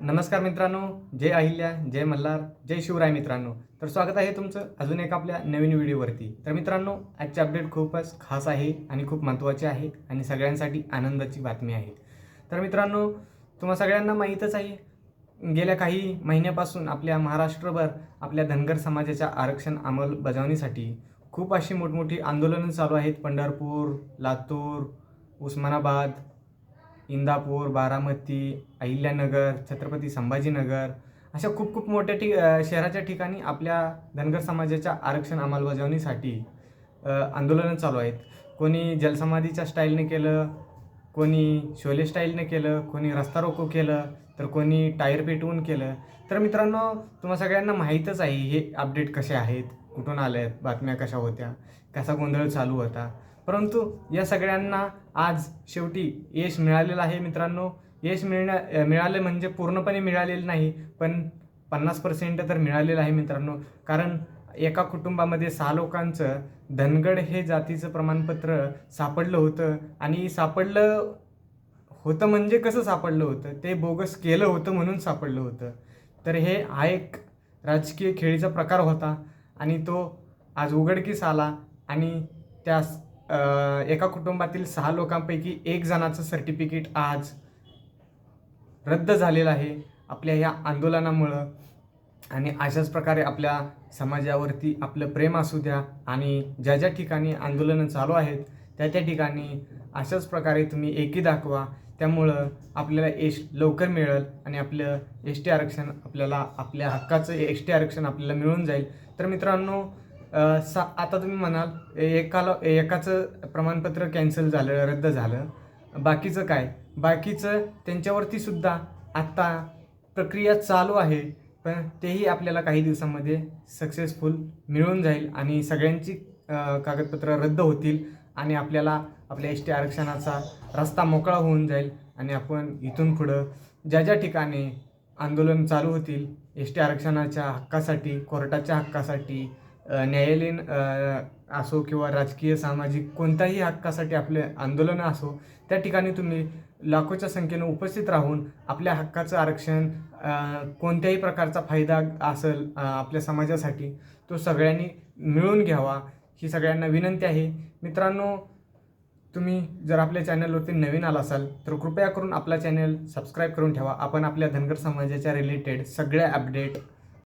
नमस्कार मित्रांनो जय अहिल्या जय मल्हार जय शिवराय मित्रांनो. तर स्वागत आहे तुमचं अजून एक आपल्या नवीन व्हिडिओवरती. तर मित्रांनो आजचे अपडेट खूपच खास आहे आणि खूप महत्त्वाचे आहे आणि सगळ्यांसाठी आनंदाची बातमी आहे. तर मित्रांनो तुम्हा सगळ्यांना माहीतच आहे गेल्या काही महिन्यापासून आपल्या महाराष्ट्रभर आपल्या धनगर समाजाच्या आरक्षण अंमलबजावणीसाठी खूप अशी मोठमोठी आंदोलनं चालू आहेत. पंढरपूर लातूर उस्मानाबाद इंदापूर बारामती अहिल्यानगर छत्रपती संभाजीनगर अशा खूप खूप मोठ्या ठिक शहराच्या ठिकाणी आपल्या धनगर समाजाच्या आरक्षण अंमलबजावणीसाठी आंदोलनं चालू आहेत. कोणी जलसमाधीच्या स्टाईलने केलं कोणी शोले स्टाईलने केलं कोणी रस्ता रोको केलं तर कोणी टायर पेटवून केलं. तर मित्रांनो तुम्हा सगळ्यांना माहीतच आहे हे अपडेट कसे आहेत कुठून आले आहेत बातम्या कशा होत्या कसा गोंधळ चालू होता. परंतु या सगळ्यांना आज शेवटी यश मिळालेलं आहे मित्रांनो. यश मिळण्या मिळाले म्हणजे पूर्णपणे मिळालेलं नाही पण पन्नास पर्सेंट तर मिळालेलं आहे मित्रांनो. कारण एका कुटुंबामध्ये सहा लोकांचं धनगड हे जातीचं प्रमाणपत्र सापडलं होतं आणि सापडलं होतं म्हणजे कसं सापडलं होतं? ते बोगस केलं होतं म्हणून सापडलं होतं. तर हे हा एक राजकीय खेळीचा प्रकार होता आणि तो आज उघडकीस आला आणि त्या एका कुटुंबातील सहा लोकांपैकी एक जणाचं सर्टिफिकेट आज रद्द झालेलं आहे. आपल्या ह्या आंदोलनामुळं आणि अशाच प्रकारे आपल्या समाजावरती आपलं प्रेम असू द्या आणि ज्या ज्या ठिकाणी आंदोलनं चालू आहेत त्या त्या ठिकाणी अशाच प्रकारे तुम्ही एकी दाखवा. त्यामुळं आपल्याला एश लवकर मिळेल आणि आपलं एस टी आरक्षण आपल्याला आपल्या हक्काचं एस टी आरक्षण आपल्याला मिळून जाईल. तर मित्रांनो सा आता तुम्ही म्हणाल एकाला एकाचं प्रमाणपत्र कॅन्सल झालं रद्द झालं. बाकीचं काय? बाकीचं त्यांच्यावरती सुद्धा आत्ता प्रक्रिया चालू आहे पण तेही आपल्याला काही दिवसांमध्ये सक्सेसफुल मिळून जाईल आणि सगळ्यांची कागदपत्रं रद्द होतील आणि आपल्याला आपल्या एस टी आरक्षणाचा रस्ता मोकळा होऊन जाईल आणि आपण इथून पुढं ज्या ज्या ठिकाणी आंदोलन चालू होतील एस टी आरक्षणाच्या हक्कासाठी कोर्टाच्या हक्कासाठी न्यायालयीन असो किंवा राजकीय सामाजिक कोणत्याही हक्कासाठी आपले आंदोलनं असो त्या ठिकाणी तुम्ही लाखोच्या संख्येनं उपस्थित राहून आपल्या हक्काचं आरक्षण कोणत्याही प्रकारचा फायदा असेल आपल्या समाजासाठी तो सगळ्यांनी मिळून घ्यावा ही सगळ्यांना विनंती आहे. मित्रांनो तुम्ही जर आपल्या चॅनलवरती नवीन आला असाल तर कृपया करून आपला चॅनल सबस्क्राईब करून ठेवा. आपण आपल्या धनगर समाजाच्या रिलेटेड सगळ्या अपडेट